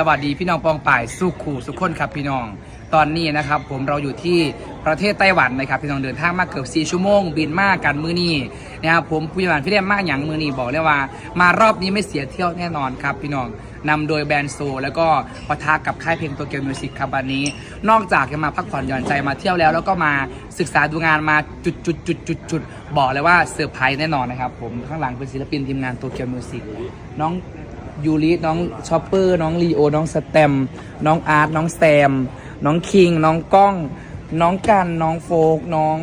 สวัสดีพี่น้องปองป่ายสุขูสุขคนครับพี่น้อง ตอนนี้นะครับ ผมเราอยู่ที่ประเทศไต้หวันนะครับพี่น้องเดินทางมาเกือบ4ชั่วโมง บินมากันมือนี้นะครับผมผู้ยานพี่เรียมมากอย่างมือนี้บอกเลยว่า มารอบนี้ไม่เสียเที่ยวแน่นอนครับพี่น้องนำโดยแบรนด์โซ แล้วก็ปะทะกับค่ายเพลงตัวเกียวมิวสิกครับวันนี้ นอกจากจะมาพักผ่อนหย่อนใจมาเที่ยวแล้ว แล้วก็มาศึกษาดูงานมาจุดจุดจุดจุดจุดบอกเลยว่าเซอร์ไพรส์แน่นอนนะครับผมข้างหลังเป็นศิลปินทีมงานตัวเกียวมิวสิกน้อง ยูริน้องชอปเปอร์น้องลีโอ น้องสแตมน้องอาร์ตน้องแซม น้องคิง น้องก้อง น้องกันน้องโฟกน้อง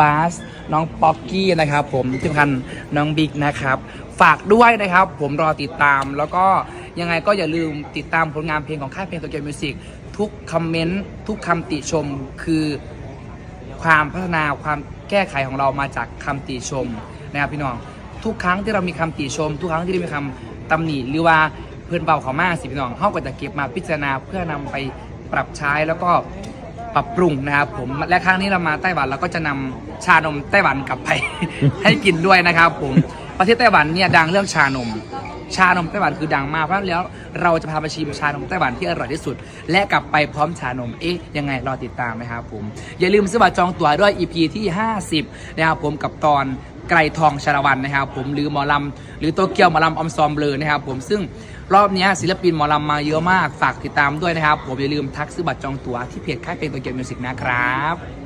บาส น้องป๊อกกี้นะครับ ผมที่สำคัญน้องบิ๊กนะครับ ฝากด้วยนะครับ ผมรอติดตามแล้วก็ยังไงก็อย่าลืมติดตามผลงานเพลงของค่ายเพลงตัวเกียวมิวสิกทุกคอมเมนต์ทุกคำติชมคือความพัฒนาความแก้ไขของเรามาจากคำติชมนะครับพี่น้อง ทุกครั้งที่เรามีคำติชม ทุกครั้งที่เรามีคำ ตำหนิหรือว่าเพื่อนเบาเขามากสิพี่น้องเขาก็จะเก็บมาพิจารณาเพื่อนำไปปรับใช้แล้วก็ปรับปรุงนะครับผมและครั้งนี้เรามาไต้หวันเราก็จะนำชานมไต้หวันกลับไป ให้กินด้วยนะครับผมประเทศไต้หวันเนี่ยดังเรื่องชานม ชานมไต้หวันคือดังมากเพราะฉะนั้นแล้วเราจะพาไปชิมชานมไต้หวันที่อร่อยที่สุด และกลับไปพร้อมชานมเอ๊ะยังไงรอติดตามนะครับผมอย่าลืมซื้อบัตรจองตั๋วด้วย EP ที่ 50นะครับผมกับตอน ไกรทองชาละวันนะครับ ผมหรือหมอลำหรือโตเกียวหมอลำออมซอมเบลอนะครับ ผมซึ่งรอบนี้ศิลปินหมอลำมาเยอะมากฝากติดตามด้วยนะครับ ผมอย่าลืมทักซื้อบัตรจองตั๋วที่เพจค่ายเพลงโตเกียวมิวสิกนะครับ